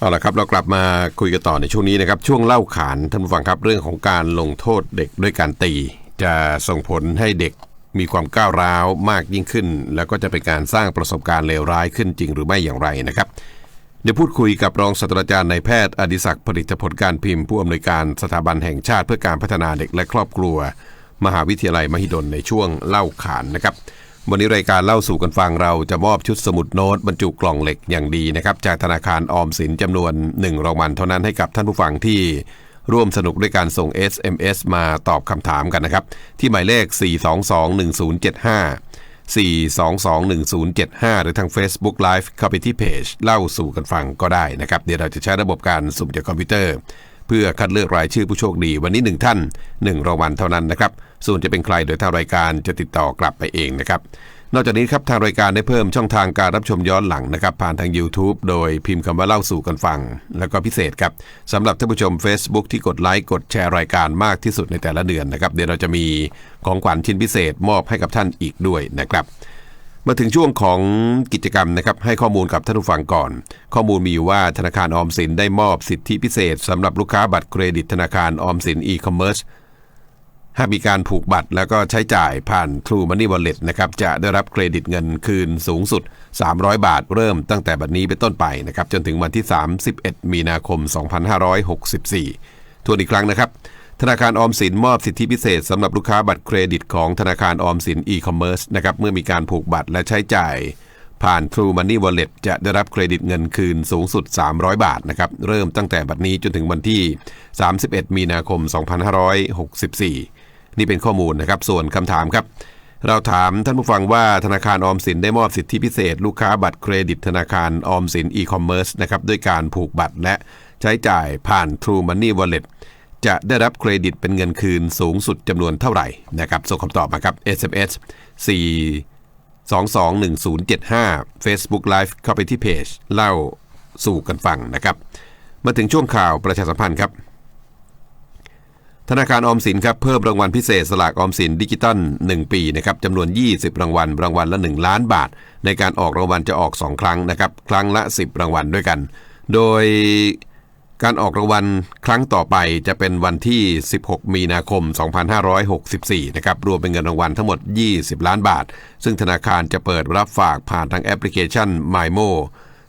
เอาละครับเรากลับมาคุยกันต่อในช่วงนี้นะครับ ช่วงเล่าขานท่านผู้ฟังครับเรื่องของการลงโทษเด็กด้วยการตี จะส่งผลให้เด็กมีความก้าวร้าวมากยิ่งขึ้น แล้วก็จะเป็นการสร้างประสบการณ์เลวร้ายขึ้นจริงหรือไม่อย่างไรนะครับ เดี๋ยวพูดคุยกับรองศาสตราจารย์นายแพทย์อดิศักดิ์ผลิตผลการพิมพ์ผู้อำนวยการสถาบันแห่งชาติเพื่อการพัฒนาเด็กและครอบครัว มหาวิทยาลัยมหิดลในช่วงเล่าขานนะครับ วันนี้รายการเล่าสู่กันฟังเราจะมอบชุดสมุดโน้ตบรรจุกล่องเหล็กอย่างดีนะครับ จากธนาคารออมสินจำนวน 1 รางวัลเท่านั้นให้กับท่านผู้ฟังที่ร่วมสนุกด้วยการส่ง SMS มาตอบคำถามกันนะครับ ที่หมายเลข 4221075 4221075 หรือทาง Facebook Live เข้าไปที่เพจ เล่าสู่กันฟังก็ได้นะครับ เดี๋ยวเราจะใช้ระบบการสุ่มจากคอมพิวเตอร์ เพื่อคัดเลือกรายชื่อผู้โชคดีวันนี้หนึ่งท่าน 1 รางวัลเท่านั้นนะครับส่วนจะเป็นใครโดยทางรายการจะติดต่อกลับไปเองนะครับนอกจากนี้ครับทางรายการได้เพิ่มช่องทางการรับชมย้อนหลังนะครับ ผ่านทาง YouTube โดยพิมพ์คำว่าเล่าสู่กันฟัง แล้วก็พิเศษครับสำหรับท่านผู้ชม Facebook ที่กดไลค์กดแชร์รายการมากที่สุดในแต่ละเดือนนะครับ เดี๋ยวเราจะมีของขวัญชิ้นพิเศษมอบให้กับท่านอีกด้วยนะครับ มาถึงช่วงของกิจกรรมนะครับให้ข้อมูลกับท่านผู้ฟังก่อน ข้อมูลมีอยู่ว่าธนาคารออมสินได้มอบสิทธิพิเศษสำหรับลูกค้าบัตรเครดิตธนาคารออมสินอีคอมเมิร์ซหากมีการผูกบัตรแล้วก็ใช้จ่ายผ่าน True Money Wallet นะครับจะได้รับเครดิตเงินคืนสูงสุด 300 บาทเริ่มตั้งแต่บัดนี้เป็นต้นไปนะครับจนถึงวันที่ 31 มีนาคม 2564 ทวนอีกครั้งนะครับ ธนาคารออมสินมอบสิทธิพิเศษสำหรับลูกค้าบัตรเครดิตของธนาคารออมสินอีคอมเมิร์ซนะครับเมื่อมีการผูกบัตรและใช้จ่ายผ่าน True Money Wallet จะได้รับเครดิตเงินคืนสูงสุด 300 บาทนะครับเริ่มตั้งแต่บัดนี้จนถึงวันที่ 31 มีนาคม 2564 นี่เป็นข้อมูลนะครับส่วนคำถามครับ เราถามท่านผู้ฟังว่าธนาคารออมสินได้มอบสิทธิพิเศษ ลูกค้าบัตรเครดิต ธนาคารออมสินอีคอมเมิร์ซนะครับด้วยการผูกบัตรและใช้จ่ายผ่าน True Money Wallet จะได้รับเครดิตเป็นเงินคืนสูงสุดจำนวนเท่าไหร่นะครับส่งคำตอบมาครับ SMS 4 221075 Facebook Live เข้าไปที่เพจเล่าสู่กันฟังนะครับ มาถึงช่วงข่าวประชาสัมพันธ์ครับ ธนาคารออมสินครับเพิ่มรางวัลพิเศษสลากออมสินดิจิตอล1 ปีนะครับจำนวน 20 รางวัลรางวัลละ 1 ล้านบาท ในการออกรางวัลจะออก 2 ครั้งนะครับครั้งละ 10 รางวัลด้วยกัน โดย การออกรางวัลครั้งต่อไปจะเป็นวันที่ 16 มีนาคม 2564 นะครับ รวมเป็นเงินรางวัลทั้งหมด 20 ล้านบาท ซึ่งธนาคารจะเปิดรับฝากผ่านทางแอปพลิเคชัน MyMo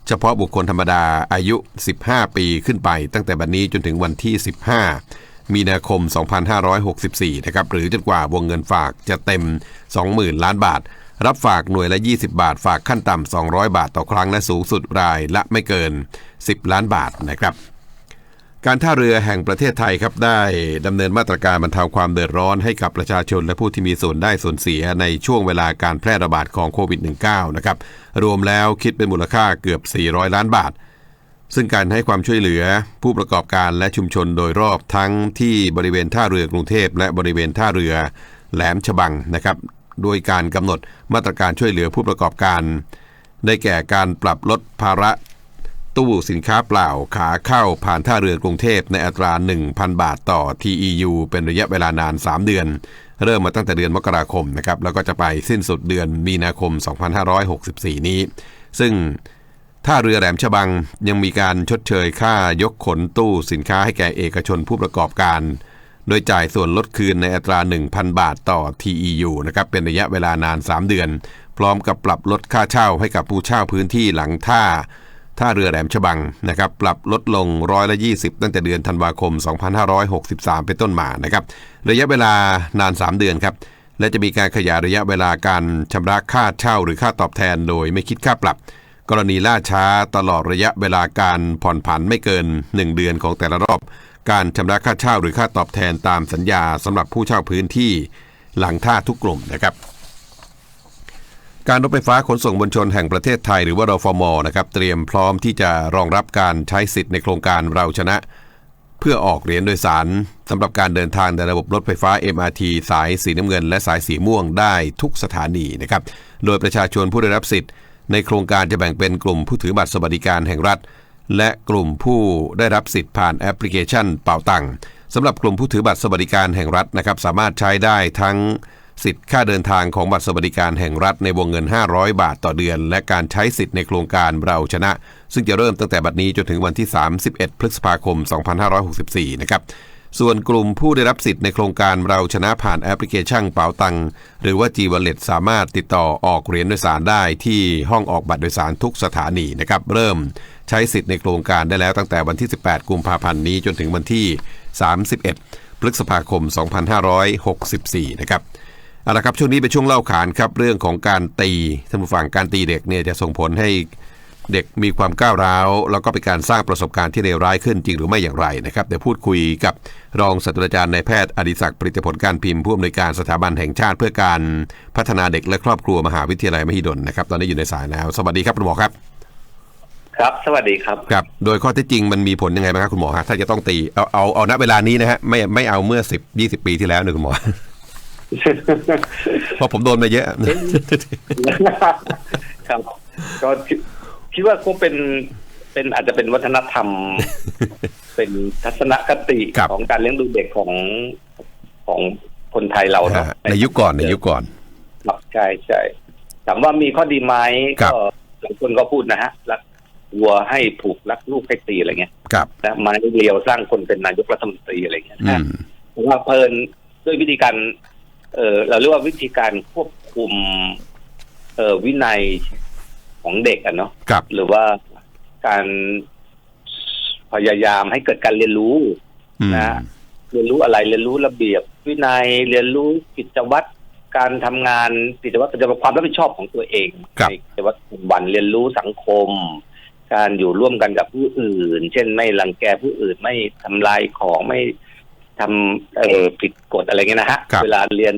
เฉพาะบุคคลธรรมดาอายุ 15 ปีขึ้นไป ตั้งแต่บัดนนี้จนถึงวันที่ 15 มีนาคม 2564 นะครับ หรือจนกว่าวงเงินฝากจะเต็ม 20,000 ล้านบาท รับฝากหน่วยละ 20 บาท ฝากขั้นต่ำ200 บาทต่อครั้งและสูงสุดรายละไม่เกิน 10 ล้านบาทนะครับ การท่าเรือแห่งประเทศไทยครับได้ดำเนินมาตรการบรรเทาความเดือดร้อนให้กับประชาชนและผู้ที่มีส่วนได้ส่วนเสียในช่วงเวลาการแพร่ระบาดของโควิด -19 นะครับรวมแล้วคิดเป็นมูลค่าเกือบ 400 ล้านบาท ซึ่งการให้ความช่วยเหลือผู้ประกอบการและชุมชนโดยรอบทั้งที่บริเวณท่าเรือกรุงเทพและบริเวณท่าเรือแหลมฉบังนะครับโดยการกำหนดมาตรการช่วยเหลือผู้ประกอบการ ได้แก่การปรับลดภาระ ตู้สินค้าเปล่าขาเข้าผ่านท่าเรือกรุงเทพในอัตรา 1,000 บาทต่อ TEU เป็นระยะเวลานาน 3 เดือน เริ่มมาตั้งแต่เดือนมกราคมนะครับแล้วก็จะไปสิ้นสุดเดือนมีนาคม 2564 นี้ ซึ่งท่าเรือแหลมฉบังยังมีการชดเชยค่ายกขนตู้สินค้าให้แก่เอกชนผู้ประกอบการ โดยจ่ายส่วนลดคืนในอัตรา 1,000 บาทต่อ TEU นะครับเป็นระยะเวลานาน 3 เดือน พร้อมกับปรับลดค่าเช่าให้กับผู้เช่าพื้นที่หลังท่า ท่าเรือแหลมฉบังนะครับปรับลดลงร้อยละ20 ตั้งแต่เดือนธันวาคม 2563 เป็นต้นมานะครับระยะเวลานาน 3 เดือนครับและจะมีการขยายระยะเวลาการชำระค่าเช่าหรือค่าตอบแทนโดยไม่คิดค่าปรับ กรณีล่าช้าตลอดระยะเวลาการผ่อนผันไม่เกิน 1 เดือนของแต่ละรอบ การชำระค่าเช่าหรือค่าตอบแทนตามสัญญาสำหรับผู้เช่าพื้นที่หลังท่าทุกกลุ่มนะครับ การรถไฟฟ้าขนส่งมวลชนแห่งประเทศไทยหรือว่ารฟมนะครับเตรียมพร้อมที่จะรองรับการใช้สิทธิ์ในโครงการเราชนะ เพื่อออกเหรียญโดยสารสำหรับการเดินทางในระบบรถไฟฟ้า MRT สายสีน้ำเงิน และสายสีม่วงได้ทุกสถานีนะครับโดยประชาชนผู้ได้รับสิทธิ์ ในโครงการจะแบ่งเป็นกลุ่มผู้ถือบัตรสวัสดิการแห่งรัฐ และกลุ่มผู้ได้รับสิทธิ์ผ่านแอปพลิเคชันเป่าตังสำหรับกลุ่มผู้ถือบัตรสวัสดิการแห่งรัฐนะครับสามารถใช้ได้ทั้ง สิทธิ์ค่าเดินทางของบัตรสวัสดิการแห่งรัฐในวงเงิน 500 บาทต่อเดือน และการใช้สิทธิ์ในโครงการเราชนะ ซึ่งจะเริ่มตั้งแต่บัดนี้จนถึงวันที่ 31 พฤษภาคม 2564 นะครับส่วนกลุ่มผู้ได้รับสิทธิ์ในโครงการเราชนะผ่านแอปพลิเคชันเป๋าตัง หรือว่า G Wallet สามารถติดต่อออกเหรียญโดยสารได้ที่ห้องออกบัตรโดยสารทุกสถานีนะครับ เริ่มใช้สิทธิ์ในโครงการได้แล้วตั้งแต่วันที่ 18 กุมภาพันธ์นี้จนถึงวันที่ 31 พฤษภาคม 2564 นะครับ เอาละครับช่วงนี้เป็นช่วงเล่าขานครับเรื่องของการตีท่านผู้ฟังการตีเด็กเนี่ยจะส่งผลให้เด็กมีความก้าวร้าว แล้วก็เป็นการสร้างประสบการณ์ที่เลวร้ายขึ้นจริงหรือไม่อย่างไรนะครับเดี๋ยวพูดคุยกับรองศาสตราจารย์นายแพทย์อดิศักดิ์ผลิตผลการพิมพ์ผู้อำนวยการสถาบันแห่งชาติ เพื่อการพัฒนาเด็กและครอบครัวมหาวิทยาลัยมหิดลนะครับตอนนี้อยู่ในสายแล้ว สวัสดีครับคุณหมอครับ ครับ สวัสดีครับครับ โดยข้อเท็จจริงมันมีผลยังไงบ้างครับคุณหมอฮะถ้าจะต้องตีเอาเอาเอาณเวลานี้นะฮะไม่ไม่เอาเมื่อ10 20ปีที่แล้วเนี่ยคุณหมอ เพราะผมโดนมาเยอะครับก็คิดคิดว่าก็เป็นเป็นอาจจะเป็นวัฒนธรรม เป็นทัศนคติครับของการเลี้ยงดูเด็กของของคนไทยเราเนาะในยุคก่อนในยุคก่อนครับใช่ใช่ถามว่ามีข้อดีไหมครับก็หลายคนก็พูดนะฮะรักวัวให้ผูกรักลูกให้ตีอะไรเงี้ยครับนะไม้เรียวสร้างคนเป็นนายกรัฐมนตรีอะไรเงี้ยอืนะมผมว่าเพลินด้วยวิธีการ เออเราเรียกว่าวิธีการควบคุม เออวินัยของเด็กอะเนาะครับหรือว่าการพยายามให้เกิดการเรียนรู้อืมนะเรียนรู้อะไรเรียนรู้ระเบียบ วินัยเรียนรู้กิจวัตรการทำงานกิจวัตรกิจวัตรความรับผิดชอบของตัวเองครับในกิจวัตรประจำวันเรียนรู้สังคม การอยู่ร่วมกันกับผู้อื่น เช่นไม่รังแกผู้อื่นไม่ทำลายของไม่ ทำเอ่อผิดกฎอะไรเงี้ยนะฮะครับเวลาเรียน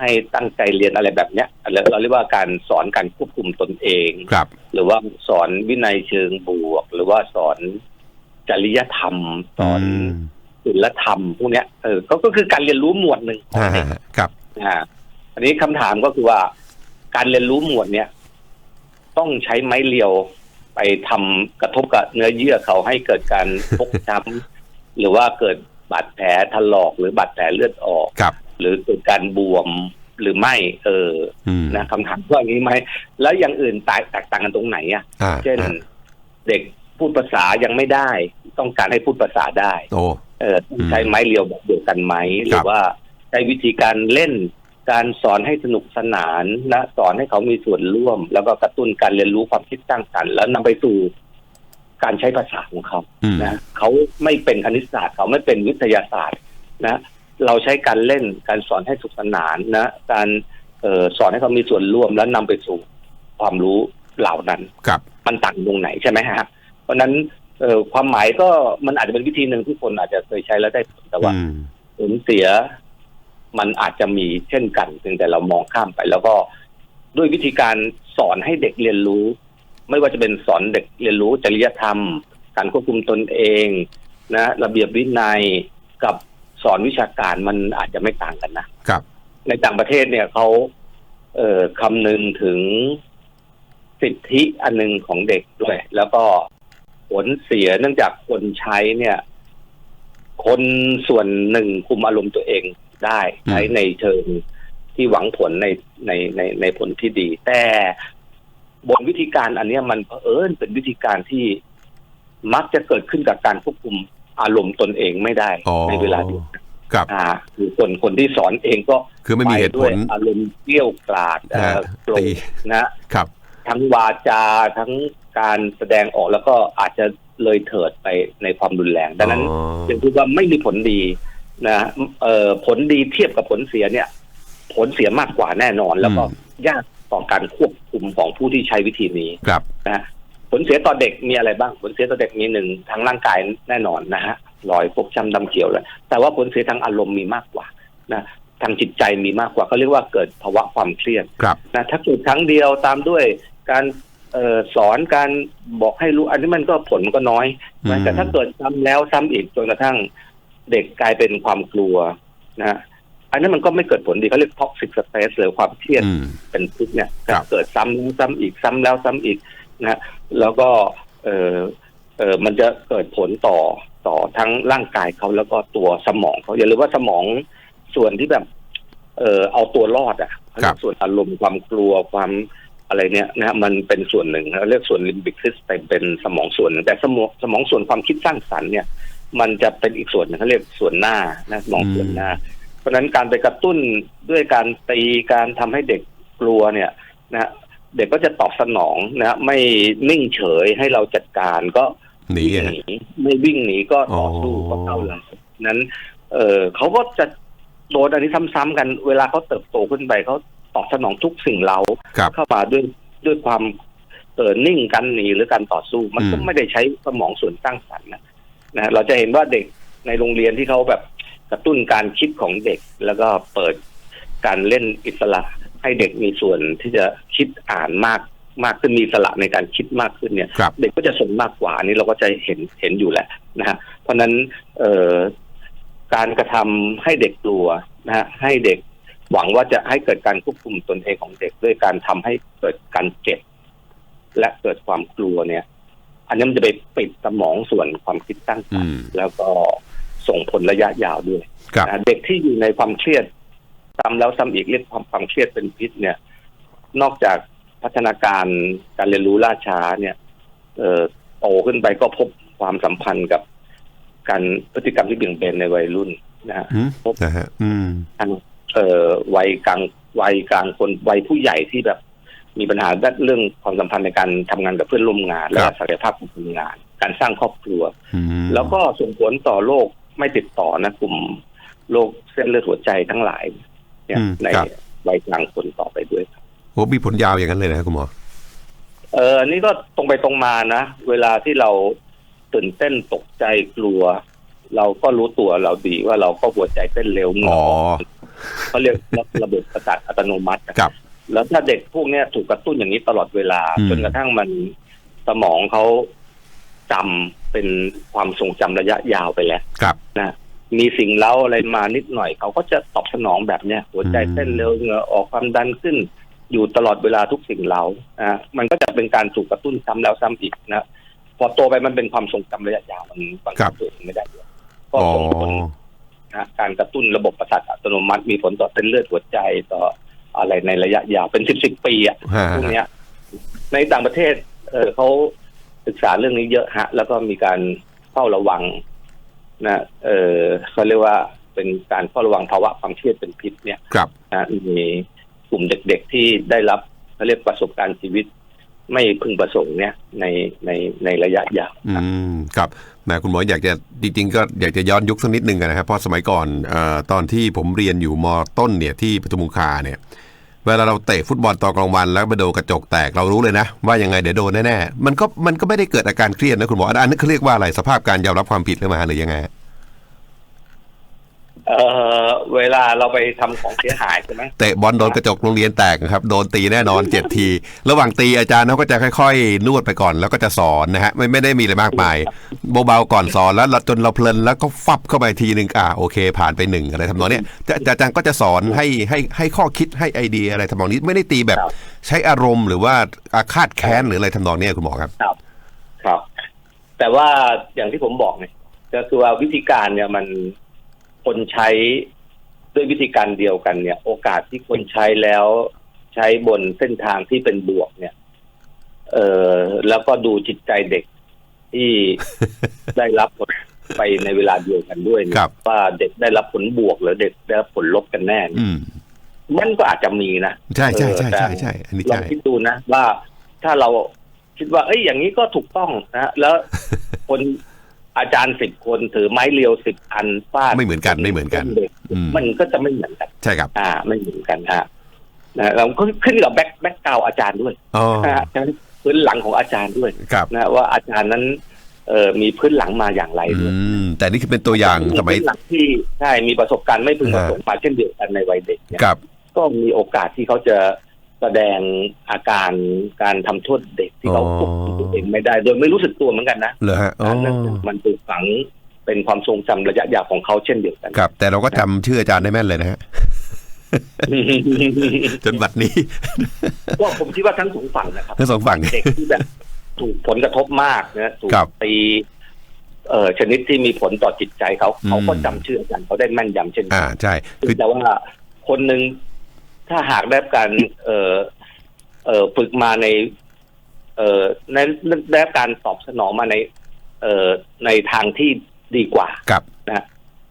ให้ตั้งใจเรียนอะไรแบบเนี้ยเราเราเรียกว่าการสอนการควบคุมตนเองครับ หรือว่าสอนวินัยเชิงบวก หรือว่าสอนจริยธรรมสอนมศีลธรรมพวกเนี้ยเออก็ก็คือการเรียนรู้หมวดหนึ่งของอ่าเด็กครับอ่าอันนี้คำถามก็คือว่า การเรียนรู้หมวดเนี้ยต้องใช้ไม้เรียวไปทำกระทบกับเนื้อเยื่อเขาให้เกิดการฟกช้ำหรือว่าเกิด บาดแผลถลอกหรือบาดแผลเลือดออกครับ หรือเกิดการบวมหรือไม่ เอออืมนะคำถามว่าอย่างนี้ไหมแล้วอย่างอื่นแตกแตกต่างกันตรงไหนอะอ่าเช่นอ่าเด็กพูดภาษายังไม่ได้ ต้องการให้พูดภาษาได้โอ้เออต้องใช้ไม้เรียวแบบเดียวกันไหมหครัรืบอว่าใช้วิธีการเล่นการสอนให้สนุกสนานนะสอนให้เขามีส่วนร่วม แล้วก็กระตุ้นการเรียนรู้ความคิดสร้างสรรค์แล้วนำไปสู่ การใช้ภาษาของเขาอืมนะเขาไม่เป็นคณิตศาสตร์เขาไม่เป็นวิทยาศาสตร์นะ เราใช้การเล่นการสอนให้สนุกสนานนะ การเออสอนให้เขามีส่วนร่วมแล้วนำไปสู่ความรู้เหล่านั้นครับมันต่างตรงไหนใช่ไหมฮะ เพราะฉะนั้นเอ่อความหมายก็มันอาจจะเป็นวิธีหนึ่งที่คนอาจจะเคยใช้แล้วได้ผลแต่ว่าอืมผลเสียมันอาจจะมีเช่นกันเพียงแต่เรามองข้ามไป แล้วก็ด้วยวิธีการสอนให้เด็กเรียนรู้ ไม่ว่าจะเป็นสอนเด็กเรียนรู้จริยธรรม การควบคุมตนเองนะ ระเบียบวินัยกับสอนวิชาการมันอาจจะไม่ต่างกันนะครับ ในต่างประเทศเนี่ยเขาเอ่อคำนึงถึงสิทธิอันหนึงของเด็กด้วย แล้วก็ผลเสียเนื่องจากคนใช้เนี่ย คนส่วนหนึ่งคุมอารมณ์ตัวเองได้อืมใช้ในเชิงที่หวังผลในในในในผลที่ดี แต่ บนวิธีการอันเนี้ยมันเผอิญเป็นวิธีการที่มักจะเกิดขึ้นกับการควบคุมอารมณ์ตนเองไม่ได้อ๋อในเวลาเดียวกันครับอ่าคือคนคนที่สอนเองก็คือไม่มีเหตุผลปด้วยอารมณ์เกลี้ยวกราดเอ่อฮะโกรตีธนะครับ ทั้งวาจาทั้งการแสดงออกแล้วก็อาจจะเลยเถิดไปในความรุนแรง ดังนั้นอ๋อจึงพูดว่าไม่มีผลดีนะเอ่อผลดีเทียบกับผลเสียเนี่ย ผลเสียมากกว่าแน่นอนแล้วก็อืมยาก ต่อการควบคุมของผู้ที่ใช้วิธีนี้ครับนะฮะผลเสียต่อเด็กมีอะไรบ้าง ผลเสียต่อเด็กมีหนึ่งทางร่างกายแน่นอนนะฮะรอยฟกช้ำดำเขียวเลยแต่ว่าผลเสียทางอารมณ์มีมากกว่านะทางจิตใจมีมากกว่าเขาเรียกว่าเกิดภาวะความเครียดครับนะถ้าเกิดครั้งเดียวตามด้วยการเออสอนการบอกให้รู้อันนี้มันก็ผลมันก็น้อยอืมแต่ถ้าเกิดซ้ำแล้วซ้ำอีกจนกระทั่งเด็กกลายเป็นความกลัวนะฮะ อันนั้นมันก็ไม่เกิดผลดีเขาเรียก toxic stress หรือความเครียดอืมเป็นพิษเนี่ยครับเกิดซ้ำแล้วซ้ำอีกซ้ำแล้วซ้ำอีกนะฮะแล้วก็เออเออมันจะเกิดผลต่อต่อทั้งร่างกายเขาแล้วก็ตัวสมองเขาอย่าลืมว่าสมองส่วนที่แบบ เอ่อเอาตัวรอดอะครับส่วนอารมณ์ความกลัวความอะไรเนี่ยนะฮะมันเป็นส่วนหนึ่งเราเรียกส่วนลิมบิกซิสเต็มเป็นสมองส่วนหนึ่งแต่สมองสมองส่วนความคิดสร้างสรรค์เนี่ย มันจะเป็นอีกส่วนหนึงเขาเรียกส่วนหน้านะสมองส่วนหน้าเพ ราะฉะนั้นการไปกระตุ้นด้วยการตีการทำให้เด็กกลัวเนี่ยนะฮะเด็กก็จะตอบสนองนะฮะไม่นิ่งเฉยให้เราจัดการก็หนีวิ่งอะหนีไม่วิ่งหนีก็ต่อสู้อ๋อก็เข้าเลยนั้น เออเขาก็จะโดนอันนี้ซ้ำๆกัน เวลาเขาเติบโตขึ้นไปเขาตอบสนองทุกสิ่งเราครับเข้ามาด้วยด้วยความเออนิ่งกันหนีหรือการต่อสู้ มันก็อืมไม่ได้ใช้สมองส่วนสร้างสรรค์นะนะฮะเราจะเห็นว่าเด็กในโรงเรียนที่เขาแบบ กระตุ้นการคิดของเด็ก แล้วก็เปิดการเล่นอิสระ ให้เด็กมีส่วนที่จะคิดอ่านมากมากขึ้นมีอิสระในการคิดมากขึ้นเนี่ยครับเด็กก็จะสนมากกว่าอันนี้เราก็จะเห็นเห็นอยู่แหละนะฮะเพราะฉะนั้นเอ่อการกระทำให้เด็กกลัวนะฮะให้เด็กหวังว่าจะให้เกิดการควบคุมตนเองของเด็กด้วยการทำให้เกิดการเจ็บและเกิดความกลัวเนี่ย อันนี้มันจะไปปิดสมองส่วนความคิดสร้างสรรค์อืมแล้วก็ ส่งผลระยะยาวด้วยครับนะเด็กที่อยู่ในความเครียดซ้ำแล้วซ้ำอีกเรียกความความเครียดเป็นพิษเนี่ย นอกจากพัฒนาการการเรียนรู้ล่าช้าเนี่ย เอ่อโตขึ้นไปก็พบความสัมพันธ์กับการพฤติกรรมที่เบี่ยงเบนในวัยรุ่นนะฮะอืมนะฮะอืมทางเอ่อวัยกลางวัยกลางคนวัยผู้ใหญ่ที่แบบ มีปัญหาด้านเรื่องความสัมพันธ์ในการทำงานกับเพื่อนร่วมงาน และครับศักยภาพของทำงาน การสร้างครอบครัวอืมแล้วก็ส่งผลต่อโรค ไม่ติดต่อนะกลุ่มโรคเส้นเลือดหัวใจทั้งหลายเนี่ยอืมในครับวัยกลางคนต่อไปด้วยโอ้มีผลยาวอย่างนั้นเลยนะครับคุณหมอเอออันนี่ก็ตรงไปตรงมานะ เวลาที่เราตื่นเต้นตกใจกลัว เราก็รู้ตัวเราดีว่าเราก็หัวใจเต้นเร็วเหงื่อ๋ออออกเขาเรียกระบบประสาทอัตโนมัติอะครับ แล้วถ้าเด็กพวกเนี้ยถูกกระตุ้นอย่างนี้ตลอดเวลาอืมจนกระทั่งมันสมองเขา จำเป็นความทรงจำระยะยาวไปแล้วครับนะมีสิ่งเล้าอะไรมานิดหน่อย เขาก็จะตอบสนองแบบเนี้ยหัวใจเต้นเร็วเหงื่อออกความดันขึ้น อยู่ตลอดเวลาทุกสิ่งเล้านะมันก็จะเป็นการถูกกระตุ้นซ้ำแล้วซ้ำอีกนะพอโตไปมันเป็นความทรงจำระยะยาวมันบังครัคับบตัวเองไม่ได้ด้วยก็อ๋อส่งผลนะการกระตุ้นระบบประสาทอัตโนมัติมีผลต่อเส้นเลือดหัวใจต่ออะไรในระยะยาวเป็นสิบสิบปีอะฮะพวกเนี้ย ในต่างประเทศ เออเขา ศึกษาเรื่องนี้เยอะฮะ แล้วก็มีการเฝ้าระวังนะเออเขาเรียกว่าเป็นการเฝ้าระวังภาวะความเครียดเป็นพิษเนี่ยครับนะมีกลุ่มเด็กๆที่ได้รับเขาเรียกประสบการณ์ชีวิตไม่พึงประสงค์เนี่ยในในในระยะยาวอืมครับแหมคุณหมออยากจะจริงๆก็อยากจะย้อนยุคสักนิดหนึ่งอะนะครับเพราะสมัยก่อนเอ่อตอนที่ผมเรียนอยู่มต้นเนี่ยที่ปทุมคงคาเนี่ย เวลาเราเตะฟุตบอลตอนกลางวันแล้วไปโดนกระจกแตกเรารู้เลยนะ ว่ายังไงเดี๋ยวโดนแน่ๆมันก็มันก็ไม่ได้เกิดอาการเครียดนะคุณหมออันนั้นเขาเรียกว่าอะไรสภาพการยอมรับความผิดหรือมาหรือยังไง เออเวลาเราไปทำของเสียหายใช่ไหมเตะบอลโดนกระจกโรงเรียนแตกนะครับ โดนตีแน่นอนเจ็ดที ระหว่างตีอาจารย์เขาก็จะค่อยๆ นวดไปก่อนแล้วก็จะสอนนะฮะไม่ไม่ได้มีอะไรมากมายเบาๆก่อนสอนแล้วจนเราเพลินแล้วก็ฟับเข้าไปทีหนึ่งอ่าโอเค ผ่านไปหนึ่งอะไรทำนองเนี้ยแต่แต่อาจารย์ก็จะสอนให้ให้ให้ข้อคิดให้ไอเดียอะไรทำนองนี้ไม่ได้ตีแบบครับใช้อารมณ์หรือว่าอาฆาตแค้นหรืออะไรทำนองเนี้ยคุณหมอครับ ครับ ครับ แต่ว่าอย่างที่ผมบอกเนี่ยก็คือว่าวิธีการเนี่ยมัน คนใช้ด้วยวิธีการเดียวกันเนี่ย โอกาสที่คนใช้แล้วใช้บนเส้นทางที่เป็นบวกเนี่ย เออแล้วก็ดูจิตใจเด็กที่ได้รับผลไปในเวลาเดียวกันด้วยเนี่ครัยบว่าเด็กได้รับผลบวกหรือเด็กได้รับผลลบกันแน่เนี่ยอืมมันก็อาจจะมีนะใช่ใช่ใช่เออแต่ใช่ใช่อันนี้ลองใช่คิดดูนะว่าถ้าเราคิดว่า เอ้ยอย่างนี้ก็ถูกต้องนะฮะแล้วคน อาจารย์สิบคนถือไม้เรียวสิบอันฟาดไม่เหมือนกันไม่เหมือนกันด็อืมมันก็จะไม่เหมือนกันใช่ครับ อ่า ไม่เหมือนกันฮะนะเราก็ขึ้นกับแบ็คแบ็คกราวอาจารย์ด้วยอ๋อนะฮะฉะนั้นพื้นหลังของอาจารย์ด้วยครับนะว่าอาจารย์นั้นเอ่อมีพื้นหลังมาอย่างไรอืด้วยมแต่นี่คือเป็นตัวอย่างสมัยพื้นหลังที่ใช่มีประสบการณ์ไม่พึงประสงค์มาเช่นเดียวกันในวัยเด็กเนี่ยกับ ก็มีโอกาสที่เขาจะ แสดงอาการการทำโทษเด็กที่เขาควบคุมตัวเองไม่ได้ โดยไม่รู้สึกตัวเหมือนกันนะเหรอฮะอ๋อนั่นมันถูกฝังเป็นความทรงจำระยะยาวของเขาเช่นเดียวกันครับ แต่เราก็จำชื่ออาจารย์ได้แม่นเลยนะฮะจนบัดนี้ก็ผมคิดว่าทั้งสองฝั่งนะครับทั้งสองฝั่งเด็กที่แบบถูกผลกระทบมากนะถูกครับตีเอ่อชนิดที่มีผลต่อจิตใจเขาอืมเขาก็จำชื่ออาจารย์เขาได้แม่นยำเช่นกัอ่าใช่คือแต่ว่าคนหนึ่ง ถ้าหากได้รับการเอ่อเอ่อฝึกมาใน เอ่อในได้รับการตอบสนองมาใน เอ่อในทางที่ดีกว่ากับนะฮะ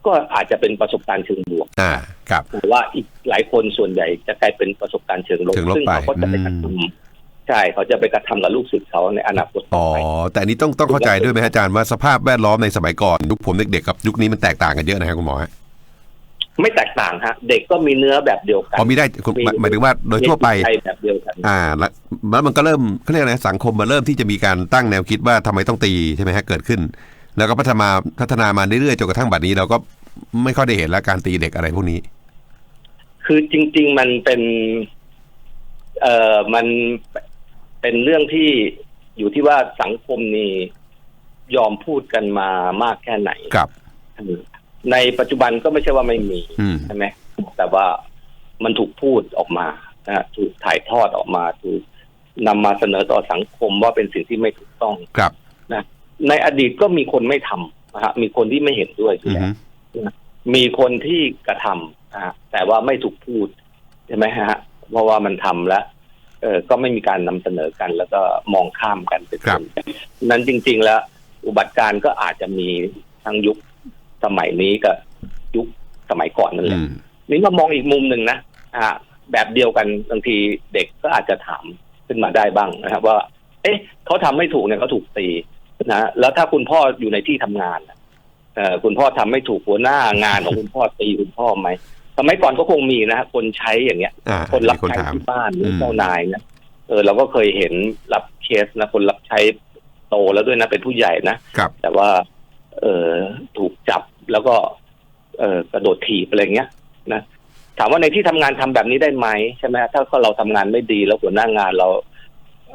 ก็อาจจะเป็นประสบการณ์เชิงบวกอ่ากับแต่ว่าอีกหลายคนส่วนใหญ่จะกลายเป็นประสบการณ์เชิงลบเชิงลบซึ่งเขาก็จะไปกระทอืมำใช่เขาจะไปกระทำกับลูกศิษย์เขาในอนาคตต่อ๋ออไปแต่อันนี้ต้องต้องเข้าใจด้วยไหมฮะอาจารย์ว่าสภาพแวดล้อมในสมัยก่อนยุคผมเด็กๆกับยุคนี้มันแตกต่างกันเยอะนะฮะคุณหมอฮะ ไม่แตกต่างฮะ เด็กก็มีเนื้อแบบเดียวกันอ๋อมีได้คุณหมายหมายถึงว่าโดยทั่วไป มีจิตใจแบบเดียวกัน อ่าแล้วแล้วมันก็เริ่มเขาเรียกอะไรนะสังคมมาเริ่มที่จะมีการตั้งแนวคิดว่าทำไมต้องตีใช่ไหมฮะเกิดขึ้น แล้วก็พัฒนาพัฒนามาเรื่อยๆจนกระทั่งบัดนี้ เราก็ไม่ค่อยได้เห็นแล้วการตีเด็กอะไรพวกนี้ คือจริง ๆ มันเป็น เอ่อมันเป็นเรื่องที่อยู่ที่ว่าสังคมนี่ยอมพูดกันมามากแค่ไหนกับ ในปัจจุบันก็ไม่ใช่ว่าไม่มีอืมใช่ไหมแต่ว่ามันถูกพูดออกมานะฮะถูกถ่ายทอดออกมาถูกนำมาเสนอต่อสังคมว่าเป็นสิ่งที่ไม่ถูกต้องกับในอดีตก็มีคนไม่ทำนะฮะมีคนที่ไม่เห็นด้วยอยู่อือแล้วฮึมีคนที่กระทำนะฮะแต่ว่าไม่ถูกพูดใช่ไหมฮะ เพราะว่ามันทำแล้วเออก็ไม่มีการนำเสนอกัน แล้วก็มองข้ามกันเป็นส่วนใหญ่นั้นจริง ๆ แล้ว อุบัติการณ์ก็อาจจะมีทั้งยุค สมัยนี้กับยุคสมัยก่อนนั่นแหอืละมนี่มามองอีกมุมหนึ่งนะอ่าแบบเดียวกันบางทีเด็กก็อาจจะถามขึ้นมาได้บ้างนะครับ ว่า เอ๊ะเขาทำไม่ถูกเนี่ยเขาถูกตีนะแล้วถ้าคุณพ่ออยู่ในที่ทำงานน่ะเอ่อคุณพ่อทำไม่ถูกหัวหน้างานของคุณพ่อตีคุณพ่อไหมสมัยก่อนก็คงมีนะฮะคนใช้อย่างเงี้ยอ่าคนรับมีคนใช้ถามที่บ้านหรือมเจ้านายเนี่ยเออเราก็เคยเห็นรับเคสนะคนรับใช้โตแล้วด้วยนะเป็นผู้ใหญ่นะกับแต่ว่า เออถูกจับแล้วก็ เออกระโดดถีบอะไรเงี้ยนะถามว่าในที่ทำงานทำแบบนี้ได้ไหมใช่ไหมถ้าเราทำงานไม่ดีแล้วหัวหน้างานเรา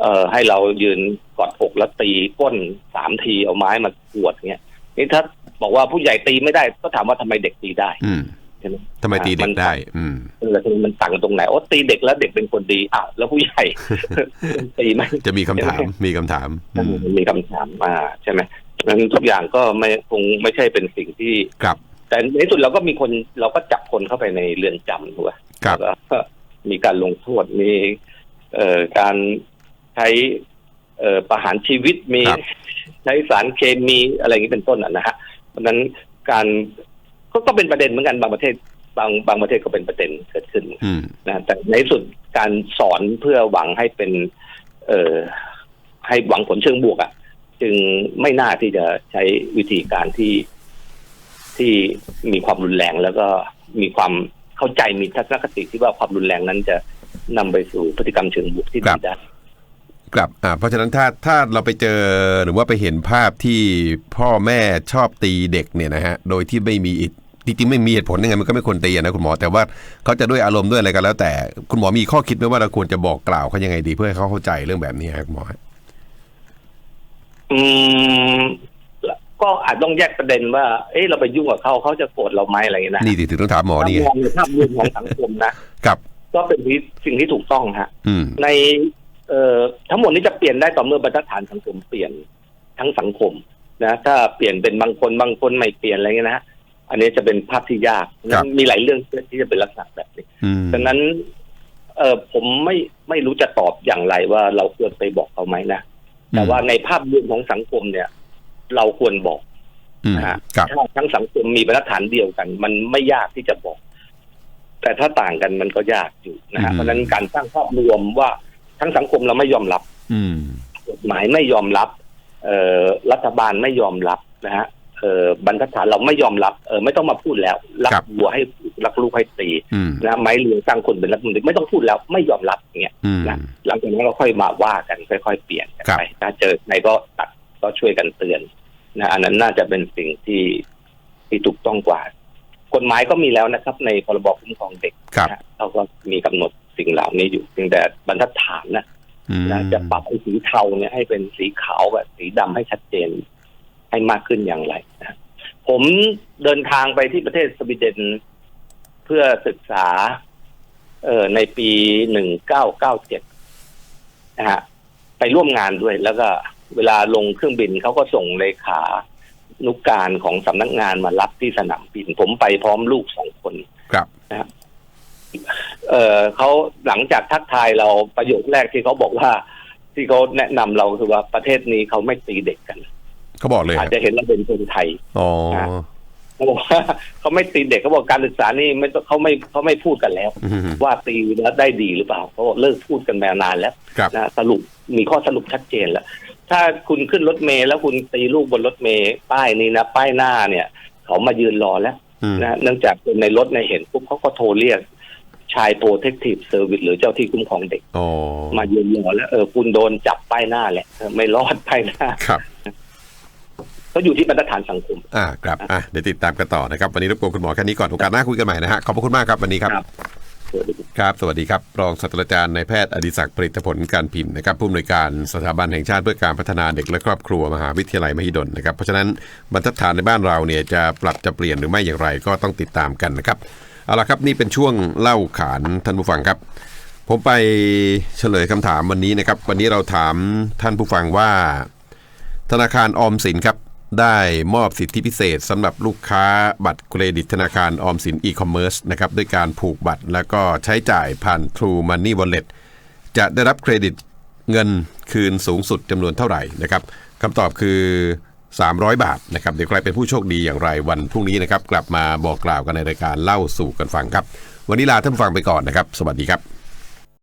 เอ่อให้เรายืนกอดอกแล้วตีก้นสามทีเอาไม้มาขวดเงี้ยนี่ถ้าบอกว่าผู้ใหญ่ตีไม่ได้ก็ถามว่าทำไมเด็กตีได้ อืมใช่ไหมทำไมตีเด็มักนได้ อืมเออมันต่างกันตรงไหนโอ้ตีเด็กแล้วเด็กเป็นคนดีอ้าวแล้วผู้ใหญ่ตีไหมจะมีคำถามมีคำถามอืมมีคำถามมาใช่ไหม งั้นทุกอย่างก็ไม่คงไม่ใช่เป็นสิ่งที่กับ แต่ในที่สุดเราก็มีคนเราก็จับคนเข้าไปในเรือนจำถูกไหมกับแล้วก็มีการลงโทษมีเอ่อการใช้เอ่อประหารชีวิตมีครับ ใช้สารเคมีอะไรอย่างนี้เป็นต้นนะนะฮะเพราะฉะนั้นการก็ก็เป็นประเด็นเหมือนกันบางประเทศบางบางประเทศก็เป็นประเด็นเกิดขึ้น อืม นะแต่ในที่สุดการสอนเพื่อหวังให้เป็น เอ่อให้หวังผลเชิงบวกอะ่ะ จึงไม่น่าที่จะใช้วิธีการที่ที่มีความรุนแรงแล้วก็มีความเข้าใจมีทัศนคติที่ว่าความรุนแรงนั้นจะนำไปสู่พฤติกรรมเชิงบวกที่ครัดีบได้ครับอ่าเพราะฉะนั้นถ้าถ้าเราไปเจอหรือว่าไปเห็นภาพที่พ่อแม่ชอบตีเด็กเนี่ยนะฮะโดยที่ไม่มีอิทจริงๆไม่มีเหตุผลยังไงมันก็ไม่ควรตีอะนะคุณหมอแต่ว่าเขาจะด้วยอารมณ์ด้วยอะไรกันแล้วแต่คุณหมอมีข้อคิดไหมว่าเราควรจะบอกกล่าวเขายังไงดีเพื่อให้เขาเข้าใจเรื่องแบบนี้ครับคุณหมอฮะ อืมก็อาจต้องแยกประเด็นว่า เอ๊ะเราไปยุ่งกับเขาเขาจะโกรธเราไหมอะไรอย่างเงี้ยนะนี่ถึงต้องถามหมอนี่ไงถ้ามองในภาพรวมของสังคมนะกับ ก็เป็นที่สิ่งที่ถูกต้องฮะอืมใน เอ่อทั้งหมดนี้จะเปลี่ยนได้ต่อเมื่อบรรทัดฐานสังคมเปลี่ยนทั้งสังคมนะถ้าเปลี่ยนเป็นบางคนบางคนไม่เปลี่ยนอะไรเงี้ยนะฮะอันนี้จะเป็นภาพที่ยากนั้นมีหลายเรื่องที่จะเป็นลักษณะแบบนี้อืมดังนั้น เออผมไม่ไม่รู้จะตอบอย่างไรว่าเราควรไปบอกเขาไหมนะ แต่ว่าในภาพรวมของสังคมเนี่ย เราควรบอกอืมนะฮะกับถ้าทั้งสังคมมีบรรทัดฐานเดียวกัน มันไม่ยากที่จะบอก แต่ถ้าต่างกันมันก็ยากอยู่นะฮะเพราะฉะนั้นการสร้างภาพรวมว่าทั้งสังคมเราไม่ยอมรับอืมกฎหมายไม่ยอมรับ เอ่อรัฐบาลไม่ยอมรับนะฮะ เอ่อบรรทัดฐานเราไม่ยอมรับเออไม่ต้องมาพูดแล้ว รักวัวให้รักลูกให้ตีอืมนะไม้เรียงสร้างคนเป็นรัฐมนตรีไม่ต้องพูดแล้วไม่ยอมรับอย่างเงี้ยอืมนะหลังจากนั้นเราค่อยมาว่ากันค่อย ๆ เปลี่ยนกันครับไปถ้าเจอใครก็ตัดก็ช่วยกันเตือนนะอันนั้นน่าจะเป็นสิ่งที่ที่ถูกต้องกว่า กฎหมายก็มีแล้วนะครับ ในพรบคุ้มครองเด็กครับนะเขาก็มีกำหนดสิ่งเหล่านี้อยู่เพียงแต่บรรทัดฐานนะอืมนะจะปรับไอ้สีเทาเนี่ยให้เป็นสีขาวแบบสีดำให้ชัดเจน ให้มากขึ้นอย่างไรนะผมเดินทางไปที่ประเทศสวีเดนเพื่อศึกษา เอ่อในปีหนึ่งเก้าเก้าเจ็ดนะฮะไปร่วมงานด้วย แล้วก็เวลาลงเครื่องบินเขาก็ส่งเลขานุกการของสำนักงานมารับที่สนามบิน ผมไปพร้อมลูกสองคนครับเออเขาหลังจากทักทายเราประโยคแรกที่เขาบอกว่า ที่เขาแนะนำเราคือว่าประเทศนี้เขาไม่ตีเด็กกัน เขาบอกเลยอาจจะเห็นเราเป็นคนไทยอ๋อเขาบอกว่าเขาไม่ตีเด็กเขาบอกการศึกษานี่ไม่ต้องเขาไม่เขาไม่พูดกันแล้วอืมว่าตีแล้วได้ดีหรือเปล่าเขาบอกเลิกพูดกันมานานแล้วครับนะสรุปมีข้อสรุปชัดเจนแล้ว ถ้าคุณขึ้นรถเมล์แล้วคุณตีลูกบนรถเมล์ป้ายนี้นะป้ายหน้าเนี่ย เขามายืนรอแล้วอืมนะเนื่องจากคนในรถในยเห็นปุ๊บเขาก็โทรเรียกชายโปรเทคทีฟเซอร์วิสหรือเจ้าที่คุ้มครองเด็กอ๋อมายืนรอแล้วเออคุณโดนจับป้ายหน้าแหละเออไม่รอดป้ายหน้าครับ ก็อยู่ที่มาตรฐานสังคม อ่าครับอะเดี๋ยวติดตามกันต่อนะครับ วันนี้รบกวนคุณหมอแค่นี้ก่อนโอกาสหน้าคุยกันใหม่นะฮะขอบพระคุณมากครับวันนี้ครับครับสวัสดีครับครับ สวัสดีครับ รองศาสตราจารย์นายแพทย์อดิศักดิ์ผลิตผลการพิมพ์นะครับผู้อำนวยการสถาบันแห่งชาติเพื่อการพัฒนาเด็กและครอบครัวมหาวิทยาลัยมหิดลนะครับ เพราะฉะนั้นบรรทัดฐานในบ้านเราเนี่ยจะปรับจะเปลี่ยนหรือไม่อย่างไรก็ต้องติดตามกันนะครับ เอาละครับนี่เป็นช่วงเล่าขานท่านผู้ฟังครับ ผมไปเฉลยคำถามวันนี้นะครับ วันนี้เราถามท่านผู้ฟังว่า ธนาคารออมสินครับ ได้มอบสิทธิพิเศษสำหรับลูกค้าบัตรเครดิตธนาคารออมสินอีคอมเมิร์ซนะครับด้วยการผูกบัตรแล้วก็ใช้จ่ายผ่าน True Money Wallet จะได้รับเครดิตเงินคืนสูงสุดจำนวนเท่าไหร่นะครับคำตอบคือ 300 บาทนะครับเดี๋ยวใครเป็นผู้โชคดีอย่างไรวันพรุ่งนี้นะครับกลับมาบอกกล่าวกันในรายการเล่าสู่กันฟังครับ วันนี้ลาท่านฟังไปก่อนนะครับ สวัสดีครับ